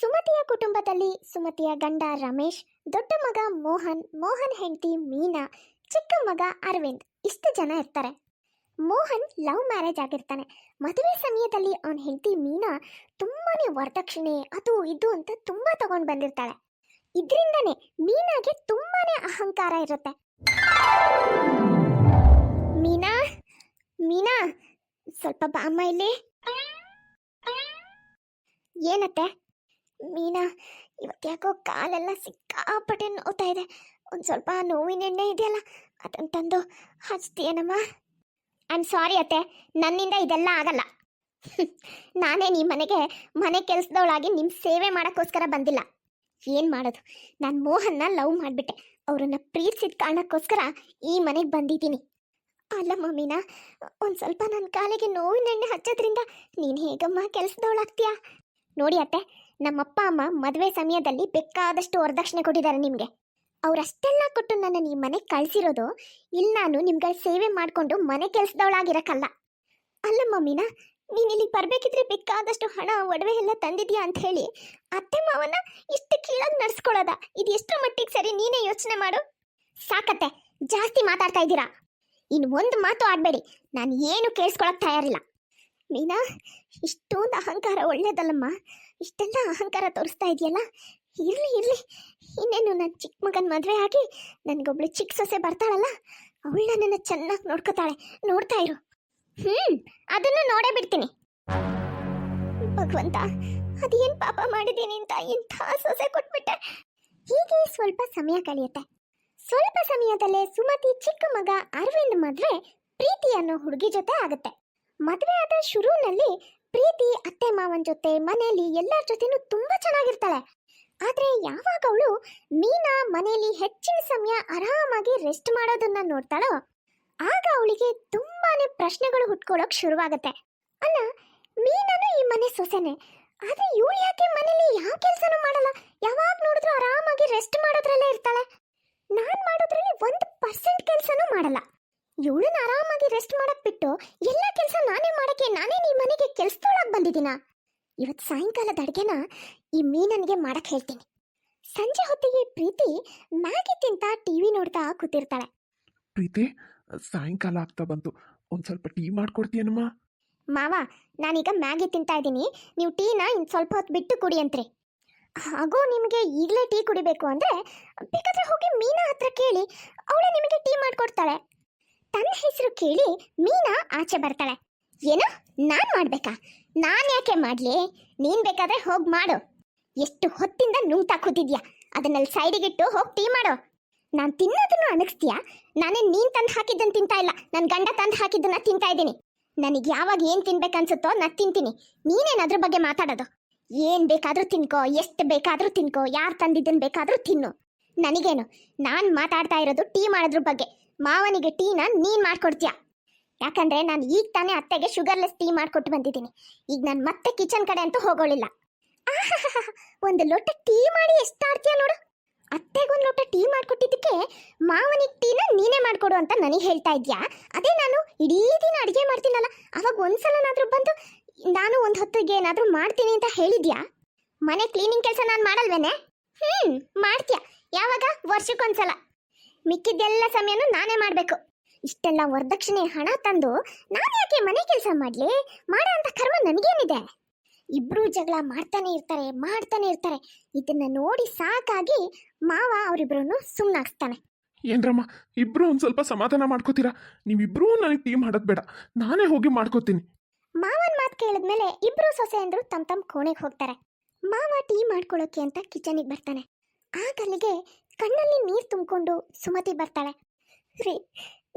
ಸುಮತಿಯ ಕುಟುಂಬದಲ್ಲಿ ಸುಮತಿಯ ಗಂಡ ರಮೇಶ್, ದೊಡ್ಡ ಮಗ ಮೋಹನ್ ಮೋಹನ್ ಹೆಂಡತಿ ಮೀನಾ, ಚಿಕ್ಕ ಮಗ ಅರವಿಂದ್. ಇಷ್ಟು ಜನ ಇರ್ತಾರೆ. ಮೋಹನ್ ಲವ್ ಮ್ಯಾರೇಜ್ ಆಗಿರ್ತಾನೆ. ಮದುವೆ ಸಮಯದಲ್ಲಿ ಅವನ ಹೆಂಡತಿ ಮೀನಾ ತುಂಬಾನೇ ವರದಕ್ಷಿಣೆ, ಅದು ಇದು ಅಂತ ತುಂಬಾ ತಗೊಂಡ್ ಬಂದಿರ್ತಾಳೆ. ಇದರಿಂದನೇ ಮೀನಾಗೆ ತುಂಬಾನೇ ಅಹಂಕಾರ ಇರುತ್ತೆ. ಮೀನಾ ಮೀನಾ, ಸ್ವಲ್ಪ ಬಾಮ್ಮ ಇಲ್ಲಿ. ಏನತ್ತೆ? ಮೀನಾ ಇವತ್ತ್ಯಾಕೋ ಕಾಲೆಲ್ಲ ಸಿಕ್ಕಾಪಟ್ಟೆ ನೋವ್ತಾ ಇದೆ. ಒಂದು ಸ್ವಲ್ಪ ನೋವಿನ ಎಣ್ಣೆ ಇದೆಯಲ್ಲ ಅದನ್ನು ತಂದು ಹಚ್ತೀಯನಮ್ಮ. ಐ ಸಾರಿ ಅತ್ತೆ, ನನ್ನಿಂದ ಇದೆಲ್ಲ ಆಗಲ್ಲ. ನಾನೇ ನಿಮ್ಮ ಮನೆಗೆ, ಮನೆ ಕೆಲಸದವಳಾಗಿ ನಿಮ್ಮ ಸೇವೆ ಮಾಡೋಕ್ಕೋಸ್ಕರ ಬಂದಿಲ್ಲ. ಏನು ಮಾಡೋದು? ನಾನು ಮೋಹನ್ನ ಲವ್ ಮಾಡಿಬಿಟ್ಟೆ. ಅವರನ್ನು ಪ್ರೀತಿಸಿದ ಕಾರಣಕ್ಕೋಸ್ಕರ ಈ ಮನೆಗೆ ಬಂದಿದ್ದೀನಿ. ಅಲ್ಲ ಮಮ್ಮಿನ ಒಂದು ಸ್ವಲ್ಪ ನನ್ನ ಕಾಲಿಗೆ ನೋವಿನ ಎಣ್ಣೆ ಹಚ್ಚೋದ್ರಿಂದ ನೀನು ಹೇಗಮ್ಮ ಕೆಲಸದವಳಾಗ್ತೀಯಾ? ನೋಡಿ ಅತ್ತೆ ನಮ್ಮಪ್ಪ ಅಮ್ಮ ಮದುವೆ ಸಮಯದಲ್ಲಿ ಬೇಕಾದಷ್ಟು ವರದಕ್ಷಿಣೆ ಕೊಟ್ಟಿದ್ದಾರೆ ನಿಮಗೆ. ಅವರಷ್ಟೆಲ್ಲ ಕೊಟ್ಟು ನನ್ನನ್ನು ಈ ಮನೆಗೆ ಕಳಿಸಿರೋದು ಇಲ್ಲಿ ನಾನು ನಿಮ್ಗಳ ಸೇವೆ ಮಾಡಿಕೊಂಡು ಮನೆ ಕೆಲಸದವಳಾಗಿರಕ್ಕಲ್ಲ. ಅಲ್ಲ ಮಮ್ಮಿನ, ನೀನು ಇಲ್ಲಿಗೆ ಬರಬೇಕಿದ್ರೆ ಬೇಕಾದಷ್ಟು ಹಣ, ಒಡವೆ ಎಲ್ಲ ತಂದಿದ್ಯಾ ಅಂತ ಹೇಳಿ ಅತ್ತೆ ಮಾವನ ಇಷ್ಟು ಕೀಳಾಗಿ ನಡ್ಸ್ಕೊಳ್ಳೋದ ಇದು ಎಷ್ಟು ಮಟ್ಟಿಗೆ ಸರಿ ನೀನೇ ಯೋಚನೆ ಮಾಡು. ಸಾಕತ್ತೆ, ಜಾಸ್ತಿ ಮಾತಾಡ್ತಾ ಇದ್ದೀರಾ? ಇನ್ನು ಒಂದು ಮಾತು ಆಡಬೇಡಿ, ನಾನು ಏನು ಕೇಳಿಸ್ಕೊಳಕ್ ತಯಾರಿಲ್ಲ. ಮೀನಾ, ಇಷ್ಟೊಂದು ಅಹಂಕಾರ ಒಳ್ಳೇದಲ್ಲಮ್ಮ. ಇಷ್ಟೆಲ್ಲ ಅಹಂಕಾರ ತೋರಿಸ್ತಾ ಇದೆಯಲ್ಲ? ಇರಲಿ ಇರಲಿ. ಇನ್ನೇನು ನನ್ನ ಚಿಕ್ಕ ಮಗನ ಮದುವೆ ಆಗಿ ನನಗೊಬ್ಳು ಚಿಕ್ಕ ಸೊಸೆ ಬರ್ತಾಳಲ್ಲ? ಅವಳು ನನ್ನ ಚೆನ್ನಾಗಿ ನೋಡ್ಕೋತಾಳೆ. ನೋಡ್ತಾ ಇರು. ಹ್ಮ್, ಅದನ್ನು ನೋಡೇ ಬಿಡ್ತೀನಿ. ಭಗವಂತ, ಅದೇನ್ ಪಾಪ ಮಾಡಿದ್ದೀನಿ ಅಂತ ಇಂಥ ಸೊಸೆ ಕೊಟ್ಬಿಟ್ಟೆ. ಹೀಗೆ ಸ್ವಲ್ಪ ಸಮಯ ಕಳೆಯುತ್ತೆ. ಸ್ವಲ್ಪ ಸಮಯದಲ್ಲೇ ಸುಮತಿ ಚಿಕ್ಕ ಮಗ ಅರವಿಂದ್ ಮದುವೆ ಪ್ರೀತಿ ಅನ್ನೋ ಹುಡುಗಿ ಜೊತೆ ಆಗುತ್ತೆ. ಮದುವೆ ಆದ ಶುರುವಿನಲ್ಲಿ ಪ್ರೀತಿ, ಅತ್ತೆ ಮಾವನ ಜೊತೆ ಮನೆಯಲ್ಲಿ ಎಲ್ಲರ ಜೊತೆನೂ ತುಂಬಾ ಚೆನ್ನಾಗಿರ್ತಾಳೆ. ಆದ್ರೆ ಯಾವಾಗ ಅವಳು ಮೀನಾ ಮನೆಯಲ್ಲಿ ಹೆಚ್ಚಿನ ಸಮಯ ಆರಾಮಾಗಿ ರೆಸ್ಟ್ ಮಾಡೋದನ್ನ ನೋಡ್ತಾಳೋ, ಆಗ ಅವಳಿಗೆ ತುಂಬಾನೇ ಪ್ರಶ್ನೆಗಳು ಹುಟ್ಕೊಳ್ಳೋಕೆ ಶುರುವಾಗತ್ತೆ. ಅಲ್ಲ, ಮೀನಾನು ಈ ಮನೆ ಸೊಸೆನೆ, ಆದ್ರೆ ಇವಳು ಯಾಕೆ ಮನೇಲಿ ಯಾವ ಕೆಲಸನೂ ಮಾಡಲ್ಲ? ಯಾವಾಗ ನೋಡಿದ್ರು ಆರಾಮಾಗಿ ರೆಸ್ಟ್ ಮಾಡೋದ್ರಲ್ಲೇ ಇರ್ತಾಳೆ. ನಾನ್ ಮಾಡೋದ್ರಲ್ಲಿ ಒಂದು ಪರ್ಸೆಂಟ್ ಕೆಲಸನೂ ಮಾಡಲ್ಲ. ಇವಳನ್ನ ಆರಾಮಾಗಿ ರೆಸ್ಟ್ ಮಾಡಕ್ ಬಿಟ್ಟು ಎಲ್ಲ ಕೆಲಸ ನಾನೇ ಮಾಡಕ್ಕೆ ನಾನೇ ನಿಮ್ಮ ಮನೆಗೆ ಕೆಲ್ಸದೊಳಗ್ ಬಂದಿದ್ದೀನ? ಇವತ್ತು ಸಾಯಂಕಾಲದ ಅಡುಗೆನ ಈ ಮೀನನಿಗೆ ಮಾಡಕ್ ಹೇಳ್ತೀನಿ. ಸಂಜೆ ಹೊತ್ತಿಗೆ ಪ್ರೀತಿ ಮ್ಯಾಗಿ ತಿಂತ ಟಿವಿ ನೋಡ್ತಾ ಕೂತಿರ್ತಾಳೆ. ಪ್ರೀತಿ ಸಾಯಂಕಾಲ ಆಗ್ತಾ ಬಂತು. ಒಂದು ಸ್ವಲ್ಪ ಟೀ ಮಾಡ್ಕೊಡ್ತೀಯನಮ್ಮ? ಮಾವ ನಾನೀಗ ಮ್ಯಾಗಿ ತಿಂತಾ ಇದ್ದೀನಿ. ನೀವು ಟೀನ ಇನ್ ಸ್ವಲ್ಪ ಹೊತ್ತು ಬಿಟ್ಟು ಕುಡಿ ಅಂತ್ರಿ. ಹಾಗೂ ನಿಮಗೆ ಈಗಲೇ ಟೀ ಕುಡಿಬೇಕು ಅಂದ್ರೆ ಬೇಕಾದ್ರೆ ಹೋಗಿ ಮೀನಾ ಹತ್ರ ಕೇಳಿ ಅವಳೇ ನಿಮಗೆ ಟೀ ಮಾಡಿಕೊಡ್ತಾಳೆ. ತನ್ನ ಹೆಸರು ಕೇಳಿ ಮೀನಾ ಆಚೆ ಬರ್ತಾಳೆ. ಏನು ನಾನು ಮಾಡ್ಬೇಕಾ? ನಾನು ಯಾಕೆ ಮಾಡಲಿ? ನೀನು ಬೇಕಾದ್ರೆ ಹೋಗಿ ಮಾಡು. ಎಷ್ಟು ಹೊತ್ತಿಂದ ನುಂಗ್ತಾ ಕೂತಿದ್ಯಾ? ಅದನ್ನಲ್ಲಿ ಸೈಡಿಗಿಟ್ಟು ಹೋಗಿ ಟೀ ಮಾಡು. ನಾನು ತಿನ್ನೋದನ್ನು ಅನಗಿಸ್ತೀಯಾ ನಾನೇ ನೀನು ತಂದು ಹಾಕಿದ್ದನ್ನು ತಿಂತಾ ಇಲ್ಲ. ನನ್ನ ಗಂಡ ತಂದು ಹಾಕಿದ್ದನ್ನ ತಿಂತಾ ಇದ್ದೀನಿ. ನನಗೆ ಯಾವಾಗ ಏನು ತಿನ್ಬೇಕನ್ಸುತ್ತೋ ನಾನು ತಿಂತೀನಿ. ನೀನೇನು ಅದ್ರ ಬಗ್ಗೆ ಮಾತಾಡೋದು. ಏನು ಬೇಕಾದರೂ ತಿನ್ಕೋ, ಎಷ್ಟು ಬೇಕಾದರೂ ತಿನ್ಕೋ, ಯಾರು ತಂದಿದ್ದನ್ನು ಬೇಕಾದರೂ ತಿನ್ನು. ನನಗೇನು, ನಾನು ಮಾತಾಡ್ತಾ ಇರೋದು ಟೀ ಮಾಡೋದ್ರ ಬಗ್ಗೆ. ಮಾವನಿಗೆ ಟೀನ ನೀನ್ ಮಾಡ್ಕೊಡ್ತೀಯ? ಯಾಕಂದ್ರೆ ನಾನು ಈಗ ತಾನೇ ಅತ್ತೆಗೆ ಶುಗರ್ಲೆಸ್ ಟೀ ಮಾಡ್ಕೊಟ್ಟು ಬಂದಿದ್ದೀನಿ. ಈಗ ನಾನು ಮತ್ತೆ ಕಿಚನ್ ಕಡೆ ಅಂತೂ ಹೋಗೋಳಿಲ್ಲ. ಒಂದು ಲೋಟ ಟೀ ಮಾಡಿ ಎಷ್ಟು ಆಡ್ತೀಯ ನೋಡು. ಅತ್ತೆಗೊಂದು ಲೋಟ ಟೀ ಮಾಡ್ಕೊಟ್ಟಿದ್ದಕ್ಕೆ ಮಾವನಿಗೆ ಟೀನ ನೀನೇ ಮಾಡ್ಕೊಡು ಅಂತ ನನಗೆ ಹೇಳ್ತಾ ಇದ್ಯಾ? ಅದೇ ನಾನು ಇಡೀ ದಿನ ಅಡುಗೆ ಮಾಡ್ತೀನಲ್ಲ, ಅವಾಗ ಒಂದ್ಸಲನಾದ್ರೂ ಬಂದು ನಾನು ಒಂದು ಹೊತ್ತಿಗೆ ಏನಾದರೂ ಮಾಡ್ತೀನಿ ಅಂತ ಹೇಳಿದ್ಯಾ? ಮನೆ ಕ್ಲೀನಿಂಗ್ ಕೆಲಸ ನಾನು ಮಾಡಲ್ವೇನೆ? ಹ್ಞೂ ಮಾಡ್ತೀಯ? ಯಾವಾಗ? ವರ್ಷಕ್ಕೊಂದ್ಸಲ. ಮಿಕ್ಕಿದ್ದೆಲ್ಲ ಸಮಯನೂ ನಾನೇ ಮಾಡಬೇಕು. ಇಷ್ಟೆಲ್ಲ ವರದಕ್ಷಿಣೆ ಹಣ ತಂದು ನಾನು ಯಾಕೆ ಮನೆ ಕೆಲಸ ಮಾಡಲಿ? ಮಾಡೋ ಅಂತ ಕರ್ಮ ನನಗೇನಿದೆ? ಇಬ್ರು ಜಗಳ ಮಾಡ್ತಾನೆ ಇರ್ತಾರೆ ಮಾಡ್ತಾನೆ ಇರ್ತಾರೆ. ಇದನ್ನ ನೋಡಿ ಸಾಕಾಗಿ ಮಾವ ಅವರಿಬ್ರು ಸುಮ್ಮನಾಗ್ತಾನೆ ಏನ್ರಮ್ಮ ಇಬ್ರು ಒಂದ್ ಸ್ವಲ್ಪ ಸಮಾಧಾನ ಮಾಡ್ಕೋತೀರಾ? ನೀವಿಬ್ರೂ ನನಗೆ ಟೀ ಮಾಡೋದ್ ಬೇಡ. ನಾನೇ ಹೋಗಿ ಮಾಡ್ಕೋತೀನಿ. ಮಾವನ್ ಮಾತು ಕೇಳಿದ್ಮೇಲೆ ಇಬ್ರು ಸೊಸೆ ಅಂದ್ರು ತಮ್ ತಮ್ ಕೋಣೆಗೆ ಹೋಗ್ತಾರೆ. ಮಾವ ಟೀ ಮಾಡ್ಕೊಳ್ಳೋಕೆ ಅಂತ ಕಿಚನಿಗೆ ಬರ್ತಾನೆ. ಆಗ ಅಲ್ಲಿಗೆ ಕಣ್ಣಲ್ಲಿ ನೀರು ತುಂಬಿಕೊಂಡು ಸುಮತಿ ಬರ್ತಾಳೆ. ರೀ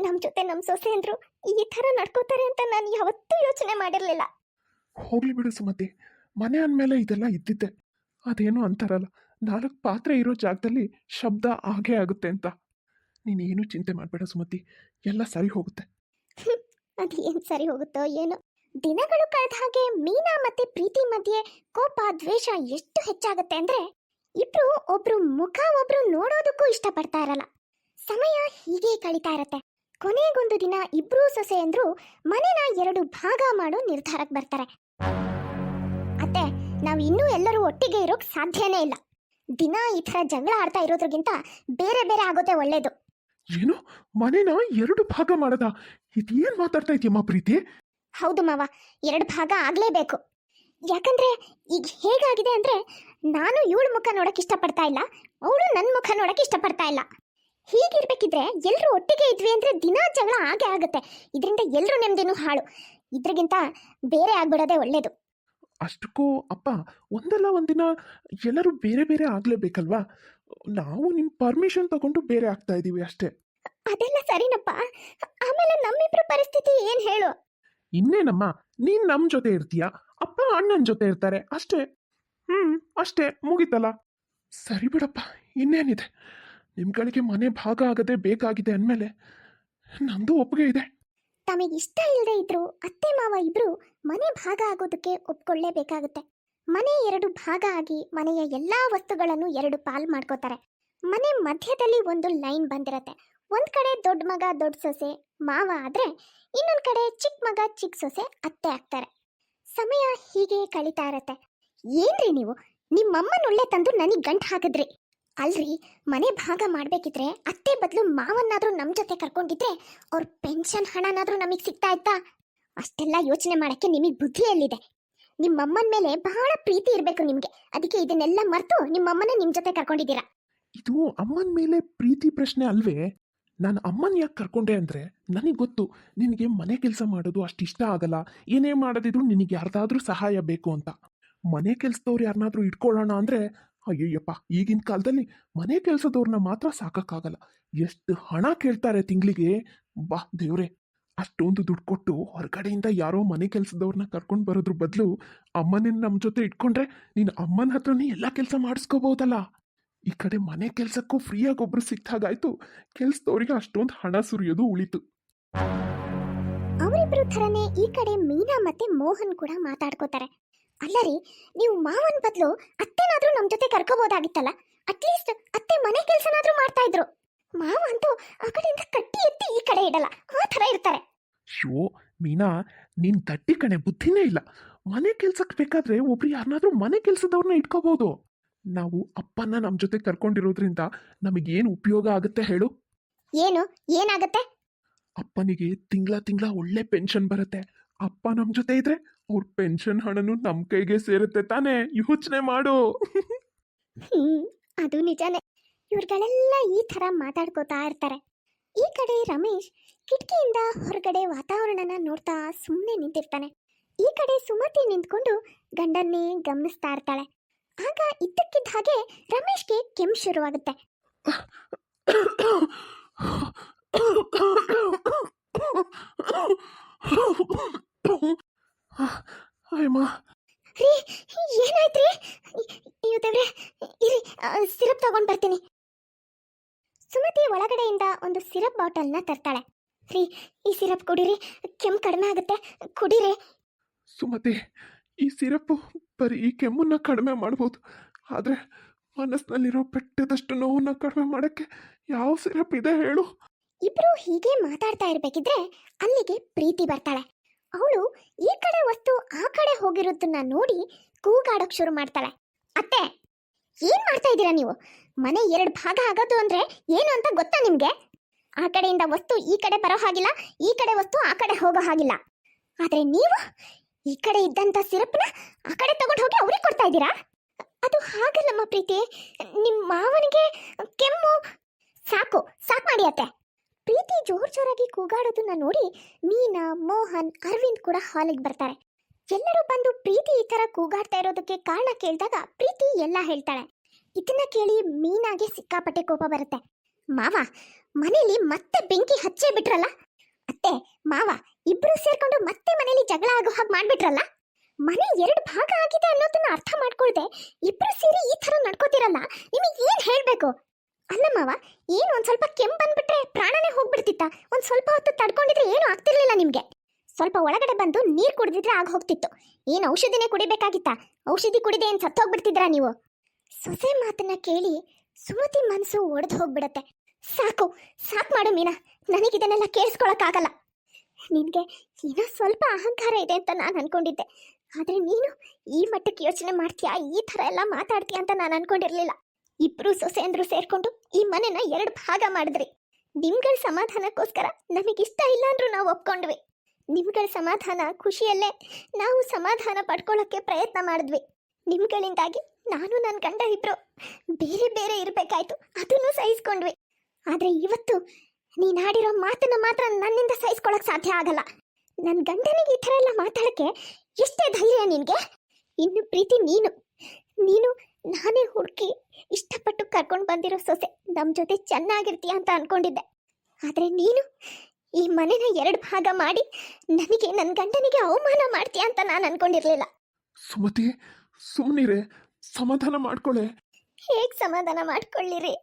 ನಮ್ಮ ಜೊತೆ ನಮ್ಮ ಸೊಸೆ ಅಂದ್ರು ಈ ಥರ ನಡ್ಕೋತಾರೆ ಅಂತ ನಾನು ಯಾವತ್ತೂ ಯೋಚನೆ ಮಾಡಿರಲಿಲ್ಲ. ಹೋಗ್ಲಿ ಬಿಡು ಸುಮತಿ ಮನೆ ಅಂದಮೇಲೆ ಇದೆಲ್ಲ ಇದ್ದಿದ್ದೆ. ಅದೇನು ಅಂತಾರಲ್ಲ ನಾಲ್ಕು ಪಾತ್ರೆ ಇರೋ ಜಾಗದಲ್ಲಿ ಶಬ್ದ ಹಾಗೆ ಆಗುತ್ತೆ ಅಂತ. ನೀನೇನು ಚಿಂತೆ ಮಾಡಬೇಡ ಸುಮತಿ ಎಲ್ಲ ಸರಿ ಹೋಗುತ್ತೆ. ಅದು ಏನು ಸರಿ ಹೋಗುತ್ತೋ ಏನು. ದಿನಗಳು ಕಳೆದ ಹಾಗೆ ಮೀನಾ ಮತ್ತೆ ಪ್ರೀತಿ ಮಧ್ಯೆ ಕೋಪ ದ್ವೇಷ ಎಷ್ಟು ಹೆಚ್ಚಾಗುತ್ತೆ ಅಂದ್ರೆ ಇಬ್ರು ಒಬ್ರು ಮುಖ ಒಬ್ರು ನೋಡೋದಕ್ಕೂ ಇಷ್ಟಪಡ್ತಾ ಇರಲ್ಲ. ಸಮಯ ಹೀಗೆ ಕಳೀತಾ ಇರತ್ತೆ. ಕೊನೆಗೊಂದು ದಿನ ಇಬ್ರು ಸೊಸೆ ಅಂದ್ರು ಮನೆನ ಎರಡು ಭಾಗ ಮಾಡೋ ನಿರ್ಧಾರಕ್ಕೆ ಬರ್ತಾರೆ. ಅತ್ತೆ ನಾವು ಇನ್ನೂ ಎಲ್ಲರೂ ಒಟ್ಟಿಗೆ ಇರೋಕ್ ಸಾಧ್ಯನೇ ಇಲ್ಲ. ದಿನ ಈ ಥರ ಜಗಳ ಆಡ್ತಾ ಇರೋದ್ರಗಿಂತ ಬೇರೆ ಬೇರೆ ಆಗೋದೇ ಒಳ್ಳೇದು. ಏನು? ಮನೇನ ಎರಡು ಭಾಗ ಮಾಡದ? ಇದೇನ್ ಮಾತಾಡ್ತಾ ಇದೀಯಮ್ಮ ಪ್ರೀತಿ? ಹೌದು ಮಾವ ಎರಡು ಭಾಗ ಆಗ್ಲೇಬೇಕು. ಯಾಕಂದ್ರೆ ಈಗ ಹೇಗಾಗಿದೆ ಅಂದ್ರೆ ನಾನು ಇವಳ ಮುಖ ನೋಡಕ್ ಇಷ್ಟಪಡ್ತಾ ಇಲ್ಲ ಅವಳು ನನ್ನ ಮುಖ ನೋಡಕ್ ಇಷ್ಟಪಡ್ತಾ ಇಲ್ಲ. ಹೀಗಿರ್ಬೇಕಿದ್ರೆ ಎಲ್ಲರೂ ಒಟ್ಟಿಗೆ ಇದ್ವಿ ಅಂದ್ರೆ ದಿನ ಜಗಳ ಹಾಗೆ ಆಗುತ್ತೆ. ಇದರಿಂದ ಎಲ್ಲರೂ ನೆಮ್ಮದಿನೂ ಹಾಳು. ಇದ್ರಿಗಿಂತ ಬೇರೆ ಆಗ್ಬಿಡೋದೇ ಒಳ್ಳೇದು. ಅಷ್ಟಕ್ಕೂ ಅಪ್ಪ ಒಂದಲ್ಲ ಒಂದಿನ ಎಲ್ಲರೂ ಬೇರೆ ಬೇರೆ ಆಗ್ಲೇಬೇಕಲ್ವಾ? ನಾವು ನಿಮ್ಮ ಪರ್ಮಿಷನ್ ತಗೊಂಡು ಬೇರೆ ಆಗ್ತಾ ಇದೀವಿ ಅಷ್ಟೇ. ಅದೆಲ್ಲ ಸರಿನಪ್ಪ. ಆಮೇಲೆ ನಮ್ಮಿಬ್ರ ಪರಿಸ್ಥಿತಿ ಏನ್ ಹೇಳು? ಇನ್ನೇನಮ್ಮ ನೀನ್ ನಮ್ ಜೊತೆ ಇರ್ತೀಯ? ಅಪ್ಪ ಅಣ್ಣನ ಜೊತೆ ಇರ್ತಾರೆ ಅಷ್ಟೇ. ಹ್ಮ್, ಅಷ್ಟೇ, ಮುಗೀತಲ್ಲ. ಸರಿ ಬಿಡಪ್ಪ, ಇನ್ನೇನಿದೆ? ನಿಮ್ಗಳಿಗೆ ಮನೆ ಭಾಗ ಆಗದೆ ಬೇಕಾಗಿದೆ ಅಂದಮೇಲೆ ನಂದು ಒಪ್ಪಿಗೆ ಇದೆ. ತಮಗೆ ಇಷ್ಟ ಇಲ್ಲದೆ ಇದ್ರು ಅತ್ತೆ ಮಾವ ಇಬ್ರು ಮನೆ ಭಾಗ ಆಗೋದಕ್ಕೆ ಒಪ್ಕೊಳ್ಳೇಬೇಕಾಗುತ್ತೆ. ಮನೆ ಎರಡು ಭಾಗ ಆಗಿ ಮನೆಯ ಎಲ್ಲಾ ವಸ್ತುಗಳನ್ನು ಎರಡು ಪಾಲ್ ಮಾಡ್ಕೋತಾರೆ. ಮನೆ ಮಧ್ಯದಲ್ಲಿ ಒಂದು ಲೈನ್ ಬಂದಿರತ್ತೆ. ಒಂದ್ ಕಡೆ ದೊಡ್ಡ ಮಗ, ದೊಡ್ಡ ಸೊಸೆ, ಮಾವ ಆದ್ರೆ ಇನ್ನೊಂದ್ ಕಡೆ ಚಿಕ್ಕ ಮಗ ಚಿಕ್ಕ ಸೊಸೆ, ಅತ್ತೆ ಆಗ್ತಾರೆ. ಸಮಯ ಹೀಗೆ ಕಳೀತಾ ಇರತ್ತೆ. ಏನ್ರಿ ನೀವು? ನಿಮ್ಮಮ್ಮನ ಒಳ್ಳೆ ತಂದು ನನಗ್ ಗಂಟು ಹಾಕಿದ್ರಿ. ಅಲ್ರಿ, ಮನೆ ಭಾಗ ಮಾಡಬೇಕಿದ್ರೆ ಅತ್ತೆ ಬದಲು ಮಾವನ್ನಾದ್ರೂ ನಮ್ಮ ಜೊತೆ ಕರ್ಕೊಂಡಿದ್ರೆ ಅವ್ರ ಪೆನ್ಷನ್ ಹಣನಾದ್ರೂ ನಮಗೆ ಸಿಗ್ತಾ ಇತ್ತಾ? ಅಷ್ಟೆಲ್ಲ ಯೋಚನೆ ಮಾಡಕ್ಕೆ ನಿಮಗೆ ಬುದ್ಧಿ ಎಲ್ಲಿದೆ? ನಿಮ್ಮಮ್ಮನ ಮೇಲೆ ಬಹಳ ಪ್ರೀತಿ ಇರಬೇಕು ನಿಮಗೆ. ಅದಕ್ಕೆ ಇದನ್ನೆಲ್ಲ ಮರ್ತು ನಿಮ್ಮಮ್ಮನ ನಿಮ್ಮ ಜೊತೆ ಕರ್ಕೊಂಡಿದ್ದೀರಾ? ಇದು ಅಮ್ಮನ ಮೇಲೆ ಪ್ರೀತಿ ಪ್ರಶ್ನೆ ಅಲ್ವೇ? ನಾನು ಅಮ್ಮನ ಯಾಕೆ ಕರ್ಕೊಂಡೆ ಅಂದ್ರೆ ನನಗೆ ಗೊತ್ತು. ನಿನಗೆ ಮನೆ ಕೆಲಸ ಮಾಡೋದು ಅಷ್ಟು ಇಷ್ಟ ಆಗಲ್ಲ. ಏನೇ ಮಾಡೋದಿದ್ರು ನಿನಗೆ ಯಾರ್ದಾದ್ರೂ ಸಹಾಯ ಬೇಕು ಅಂತ. ಮನೆ ಕೆಲಸದವ್ರು ಯಾರನ್ನಾದ್ರೂ ಇಟ್ಕೊಳ್ಳೋಣ ಅಂದ್ರೆ, ಅಯ್ಯಯ್ಯಪ್ಪ, ಈಗಿನ ಕಾಲದಲ್ಲಿ ಮನೆ ಕೆಲಸದವ್ರನ್ನ ಮಾತ್ರ ಸಾಕಕ್ಕಾಗಲ್ಲ. ಎಷ್ಟು ಹಣ ಕೇಳ್ತಾರೆ ತಿಂಗಳಿಗೆ? ಬಾ ದೇವ್ರೆ, ಅಷ್ಟೊಂದು ದುಡ್ಡು ಕೊಟ್ಟು ಹೊರಗಡೆಯಿಂದ ಯಾರೋ ಮನೆ ಕೆಲಸದವ್ರನ್ನ ಕರ್ಕೊಂಡು ಬರೋದ್ರ ಬದಲು ಅಮ್ಮನನ್ನ ನಮ್ಮ ಜೊತೆ ಇಟ್ಕೊಂಡ್ರೆ ನೀನು ಅಮ್ಮನ ಹತ್ರನೇ ಎಲ್ಲ ಕೆಲಸ ಮಾಡಿಸ್ಕೋಬಹುದಲ್ಲ ಈ ಕಡೆ ಮನೆ ಕೆಲಸಕ್ಕೂ ಫ್ರೀಯಾಗಿ ಒಬ್ರು ಸಿಕ್ತಾಗಾಯ್ತು ಕೆಲ್ಸದವ್ರಿಗೆ ಅಷ್ಟೊಂದು ಹಣ ಸುರಿಯೋದು ಉಳಿತು. ಅವರಿಬ್ರು ಥರನೇ ಈ ಕಡೆ ಮೀನಾ ಮತ್ತೆ ಮೋಹನ್ ಕೂಡ ಮಾತಾಡ್ಕೋತಾರೆ. ಅಲ್ಲ ರೀ ನೀವು ಮಾವನ್ ಬದಲು ಅತ್ತೆನಾದ್ರೂ ನಮ್ಮ ಜೊತೆ ಕರ್ಕೋಬಹುದಾಗಿತ್ತಲ್ಲ ಅಟ್ಲೀಸ್ಟ್ ಅತ್ತೆ ಮನೆ ಕೆಲಸನಾದ್ರೂ ಮಾಡ್ತಾ ಇದ್ರು ಮಾವ ಅಂತೂ ಆ ಕಡೆಯಿಂದ ಕಟ್ಟಿ ಎತ್ತಿ ಈ ಕಡೆ ಇಡಲ್ಲ ಆ ಥರ ಇರ್ತಾರೆ. ಶೋ ಮೀನಾ ನಿನ್ ತಟ್ಟಿ ಕಣೆ ಬುದ್ಧಿನೇ ಇಲ್ಲ. ಮನೆ ಕೆಲ್ಸಕ್ಕೆ ಬೇಕಾದ್ರೆ ಒಬ್ರು ಯಾರನ್ನಾದ್ರೂ ಮನೆ ಕೆಲ್ಸದವ್ರನ್ನ ಇಟ್ಕೋಬಹುದು ನಾವು ಅಪ್ಪನ ನಮ್ಮ ಜೊತೆ ಕರ್ಕೊಂಡಿರೋದ್ರಿಂದ ನಮಗೇನು ಉಪಯೋಗ ಆಗುತ್ತೆ ಹೇಳು? ಏನು? ಏನಾಗುತ್ತೆ? ಅಪ್ಪನಿಗೆ ತಿಂಗಳ ತಿಂಗಳ ಒಳ್ಳೆ ಪೆನ್ಷನ್ ಬರುತ್ತೆ. ಅಪ್ಪ ನಮ್ಮ ಜೊತೆ ಇದ್ರೆ ಅವ್ರ ಪೆನ್ಷನ್ ಹಣನು ನಮ್ಮ ಕೈಗೆ ಸೇರುತ್ತೆ ತಾನೇ? ಯೋಚನೆ ಮಾಡು. ಹ್ಮ್ ಅದು ನಿಜಾನೇ. ಇವ್ರುಗಳೆಲ್ಲ ಈ ತರ ಮಾತಾಡ್ಕೋತಾ ಇರ್ತಾರೆ. ಈ ಕಡೆ ರಮೇಶ್ ಕಿಟಕಿಯಿಂದ ಹೊರಗಡೆ ವಾತಾವರಣನ ನೋಡ್ತಾ ಸುಮ್ಮನೆ ನಿಂತಿರ್ತಾನೆ. ಈ ಕಡೆ ಸುಮತಿ ನಿಂತ್ಕೊಂಡು ಗಂಡನ್ನೇ ಗಮನಿಸ್ತಾ ಇರ್ತಾಳೆ. ಆಗ ಇದ್ದಕ್ಕಿದ್ದ ಹಾಗೆ ರಮೇಶ್ಗೆ ಕೆಮ್ಮು ಶುರುವಾಗುತ್ತೆ. ಅಯ್ಯಮ್ಮ. ರೀ ಏನಾಯ್ತ್ರಿ? ಅಯ್ಯೋ ದೇವ್ರೆ ಇರಿ ಸಿರಪ್ ತಗೊಂಡು ಬರ್ತೀನಿ. ಸುಮತಿ ಒಳಗಡೆಯಿಂದ ಒಂದು ಸಿರಪ್ ಬಾಟಲ್ನ ತರ್ತಾಳೆ. ರೀ ಈ ಸಿರಪ್ ಕುಡಿರಿ ಕೆಮ್ಮು ಕಡಿಮೆ ಆಗುತ್ತೆ ಕುಡಿರಿ. ಸುಮತಿ ಈ ಸಿರಪ್ ಬರೀ ಈ ಕೆಮ್ಮನ್ನ ಕಡಿಮೆ ಮಾಡ್ಬೋದು. ಆದರೆ ಮನಸ್ಸಿನಲ್ಲಿರೋ ಪೆಟ್ಟದಷ್ಟು ನೋವನ್ನ ಕಡಿಮೆ ಮಾಡಕ್ಕೆ ಯಾವ ಸಿರಪ್ ಇದೆ ಹೇಳು. ಇಬ್ರು ಹೀಗೆ ಮಾತಾಡ್ತಾ ಇರ್ಬೇಕಿದ್ರೆ ಅಲ್ಲಿಗೆ ಪ್ರೀತಿ ಬರ್ತಾಳೆ. ಅವಳು ಈ ಕಡೆ ವಸ್ತು ಆ ಕಡೆ ಹೋಗಿರೋದನ್ನ ನೋಡಿ ಕೂಗಾಡೋಕ್ ಶುರು ಮಾಡ್ತಾಳೆ. ಅತ್ತೆ, ಏನ್ ಮಾಡ್ತಾ ಇದ್ದೀರಾ ನೀವು? ಮನೆ ಎರಡು ಭಾಗ ಆಗೋದು ಅಂದ್ರೆ ಏನು ಅಂತ ಗೊತ್ತಾ ನಿಮ್ಗೆ? ಆ ಕಡೆಯಿಂದ ವಸ್ತು ಈ ಕಡೆ ಬರೋ ಹಾಗಿಲ್ಲ, ಈ ಕಡೆ ವಸ್ತು ಆ ಕಡೆ ಹೋಗೋ ಹಾಗಿಲ್ಲ. ಆದ್ರೆ ನೀವು ಈ ಕಡೆ ಇದ್ದಂತ ಸಿರಪ್ನ ಆ ಕಡೆ ತಗೊಂಡು ಹೋಗಿ ಅವ್ರಿಗೆ ಕೊಡ್ತಾ ಇದ್ದೀರಾ? ಅದು ಹಾಗಲ್ಲಮ್ಮ ಪ್ರೀತಿ ನಿಮ್ಮ ಮಾವನಿಗೆ ಕೆಮ್ಮು. ಸಾಕು ಸಾಕು ಮಾಡಿ ಅತ್ತೆ. ಪ್ರೀತಿ ಜೋರ್ ಜೋರಾಗಿ ಕೂಗಾಡೋದನ್ನ ನೋಡಿ ಮೀನಾ, ಮೋಹನ್, ಅರವಿಂದ್ ಕೂಡ ಹಾಲಿಗೆ ಬರ್ತಾರೆ. ಎಲ್ಲರೂ ಬಂದು ಪ್ರೀತಿ ಈ ತರ ಕೂಗಾಡ್ತಾ ಇರೋದಕ್ಕೆ ಕಾರಣ ಕೇಳಿದಾಗ ಪ್ರೀತಿ ಎಲ್ಲ ಹೇಳ್ತಾಳೆ. ಇದನ್ನ ಕೇಳಿ ಮೀನಾಗೆ ಸಿಕ್ಕಾಪಟ್ಟೆ ಕೋಪ ಬರುತ್ತೆ. ಮಾವ, ಮನೇಲಿ ಮತ್ತೆ ಬೆಂಕಿ ಹಚ್ಚೇ ಬಿಟ್ರಲ್ಲ? ಅತ್ತೆ, ಮಾವ, ಇಬ್ರು ಸೇರ್ಕೊಂಡು ಮತ್ತೆ ಮನೇಲಿ ಜಗಳ ಆಗೋ ಹಾಗೆ ಮಾಡ್ಬಿಟ್ರಲ್ಲ? ಮನೆ ಎರಡು ಭಾಗ ಆಗಿದೆ ಅನ್ನೋದನ್ನ ಅರ್ಥ ಮಾಡ್ಕೊಳ್ದೆ ಇಬ್ರು ಸೇರಿ ಈ ತರ ನಡ್ಕೋತಿರಲ್ಲ? ನಿಮಗೆ ಏನ್ ಹೇಳ್ಬೇಕು? ಅಲ್ಲ ಮಾವ, ಏನು ಒಂದು ಸ್ವಲ್ಪ ಕೆಮ್ಮು ಬಂದ್ಬಿಟ್ರೆ ಪ್ರಾಣನೇ ಹೋಗ್ಬಿಡ್ತಿತ್ತ? ಒಂದು ಸ್ವಲ್ಪ ಹೊತ್ತು ತಡ್ಕೊಂಡಿದ್ರೆ ಏನು ಆಗ್ತಿರ್ಲಿಲ್ಲ ನಿಮಗೆ. ಸ್ವಲ್ಪ ಒಳಗಡೆ ಬಂದು ನೀರು ಕುಡಿದಿದ್ರೆ ಆಗ ಹೋಗ್ತಿತ್ತು. ಏನು ಔಷಧಿನೇ ಕುಡಿಬೇಕಾಗಿತ್ತ? ಔಷಧಿ ಕುಡಿದೆ ಏನು ಸತ್ತೋಗ್ಬಿಡ್ತಿದ್ರಾ ನೀವು? ಸೊಸೆ ಮಾತನ್ನ ಕೇಳಿ ಸುಮತಿ ಮನಸ್ಸು ಒಡೆದು ಹೋಗ್ಬಿಡತ್ತೆ. ಸಾಕು ಸಾಕು ಮಾಡು ಮೀನಾ. ನನಗಿದನ್ನೆಲ್ಲ ಕೇಳಿಸ್ಕೊಳಕ್ಕಾಗಲ್ಲ. ನಿನಗೆ ಏನೋ ಸ್ವಲ್ಪ ಅಹಂಕಾರ ಇದೆ ಅಂತ ನಾನು ಅನ್ಕೊಂಡಿದ್ದೆ. ಆದ್ರೆ ನೀನು ಈ ಮಟ್ಟಕ್ಕೆ ಯೋಚನೆ ಮಾಡ್ತೀಯಾ? ಈ ಥರ ಎಲ್ಲ ಮಾತಾಡ್ತೀಯ ಅಂತ ನಾನು ಅನ್ಕೊಂಡಿರ್ಲಿಲ್ಲ. ಇಬ್ರು ಸೊಸೆಂದ್ರು ಸೇರ್ಕೊಂಡು ಈ ಮನೆನ ಎರಡು ಭಾಗ ಮಾಡಿದ್ರಿ. ನಿಮ್ಗಳ ಸಮಾಧಾನಕ್ಕೋಸ್ಕರ ನಮಗಿಷ್ಟ ಇಲ್ಲ ಅಂದ್ರೂ ನಾವು ಒಪ್ಕೊಂಡ್ವಿ. ನಿಮ್ಗಳ ಸಮಾಧಾನ ಖುಷಿಯಲ್ಲೇ ನಾವು ಸಮಾಧಾನ ಪಡ್ಕೊಳ್ಳೋಕ್ಕೆ ಪ್ರಯತ್ನ ಮಾಡಿದ್ವಿ. ನಿಮ್ಗಳಿಂದಾಗಿ ನಾನು ನನ್ನ ಗಂಡ ಇಬ್ರು ಬೇರೆ ಬೇರೆ ಇರಬೇಕಾಯ್ತು, ಅದನ್ನು ಸಹಿಸ್ಕೊಂಡ್ವಿ. ಆದರೆ ಇವತ್ತು ನೀನು ಆಡಿರೋ ಮಾತನ್ನು ಮಾತ್ರ ನನ್ನಿಂದ ಸಹಿಸ್ಕೊಳಕ್ ಸಾಧ್ಯ ಆಗಲ್ಲ. ನನ್ನ ಗಂಡನಿಗೆ ಈ ಥರ ಎಲ್ಲ ಮಾತಾಡೋಕ್ಕೆ ಎಷ್ಟೇ ಧೈರ್ಯ ನಿನಗೆ, ಇನ್ನು ಪ್ರೀತಿ ನೀನು. ನೀನು ನಾನೇ ಹುಡುಕಿ ಇಷ್ಟಪಟ್ಟು ಕರ್ಕೊಂಡು ಬಂದಿರೋ ಸೊಸೆ ನಮ್ಮ ಜೊತೆ ಚೆನ್ನಾಗಿರ್ತೀಯ ಅಂತ ಅನ್ಕೊಂಡಿದ್ದೆ. ಆದರೆ ನೀನು ಈ ಮನೆನ ಎರಡು ಭಾಗ ಮಾಡಿ ನನಗೆ ನನ್ನ ಗಂಡನಿಗೆ ಅವಮಾನ ಮಾಡ್ತೀಯ ಅಂತ ನಾನು ಅನ್ಕೊಂಡಿರ್ಲಿಲ್ಲ. ಸುಮತಿ ಸುಮ್ಮನಿರೆ ಸಮಾಧಾನ ಮಾಡ್ಕೊಳ್ಳೆ ಹೇಗೆ ಸಮಾಧಾನ ಮಾಡ್ಕೊಳ್ಳಿರಿ?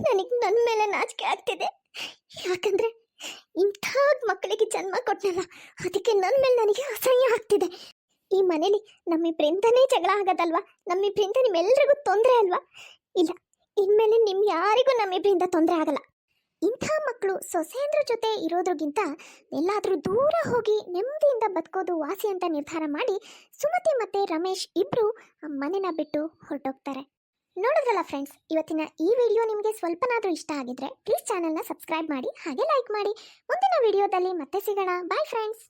ನನಗೆ ನನ್ನ ಮೇಲೆ ನಾಚಿಕೆ ಆಗ್ತಿದೆ. ಯಾಕಂದ್ರೆ ಇಂಥ ಮಕ್ಕಳಿಗೆ ಜನ್ಮ ಕೊಟ್ಟನಲ್ಲ ಅದಕ್ಕೆ ನನ್ನ ಮೇಲೆ ನನಗೆ ಅಸಹ್ಯ ಆಗ್ತಿದೆ. ಈ ಮನೇಲಿ ನಮ್ಮಿಬ್ರಿಂದನೇ ಜಗಳ ಆಗೋದಲ್ವಾ? ನಮ್ಮಿಬ್ರಿಂದ ನಿಮ್ಮೆಲ್ರಿಗೂ ತೊಂದರೆ ಅಲ್ವಾ? ಇಲ್ಲ, ಇನ್ಮೇಲೆ ನಿಮ್ ಯಾರಿಗೂ ನಮ್ಮಿಬ್ರಿಂದ ತೊಂದರೆ ಆಗಲ್ಲ. ಇಂಥ ಮಕ್ಕಳು ಸೊಸೆಯಂದ್ರ ಜೊತೆ ಇರೋದ್ರಿಗಿಂತ ಎಲ್ಲಾದರೂ ದೂರ ಹೋಗಿ ನೆಮ್ಮದಿಯಿಂದ ಬದುಕೋದು ವಾಸಿ ಅಂತ ನಿರ್ಧಾರ ಮಾಡಿ ಸುಮತಿ ಮತ್ತೆ ರಮೇಶ್ ಇಬ್ರು ಮನೆನ ಬಿಟ್ಟು ಹೊರಟೋಗ್ತಾರೆ. ನೋಡಿದ್ರಲ್ಲ ಫ್ರೆಂಡ್ಸ್ ಇವತ್ತಿನ ಈ ವಿಡಿಯೋ ನಿಮಗೆ ಸ್ವಲ್ಪನಾದರೂ ಇಷ್ಟ ಆಗಿದ್ರೆ ಪ್ಲೀಸ್ ಚಾನಲ್ನ ಸಬ್ಸ್ಕ್ರೈಬ್ ಮಾಡಿ ಹಾಗೆ ಲೈಕ್ ಮಾಡಿ. ಮುಂದಿನ ವಿಡಿಯೋದಲ್ಲಿ ಮತ್ತೆ ಸಿಗೋಣ. Bye friends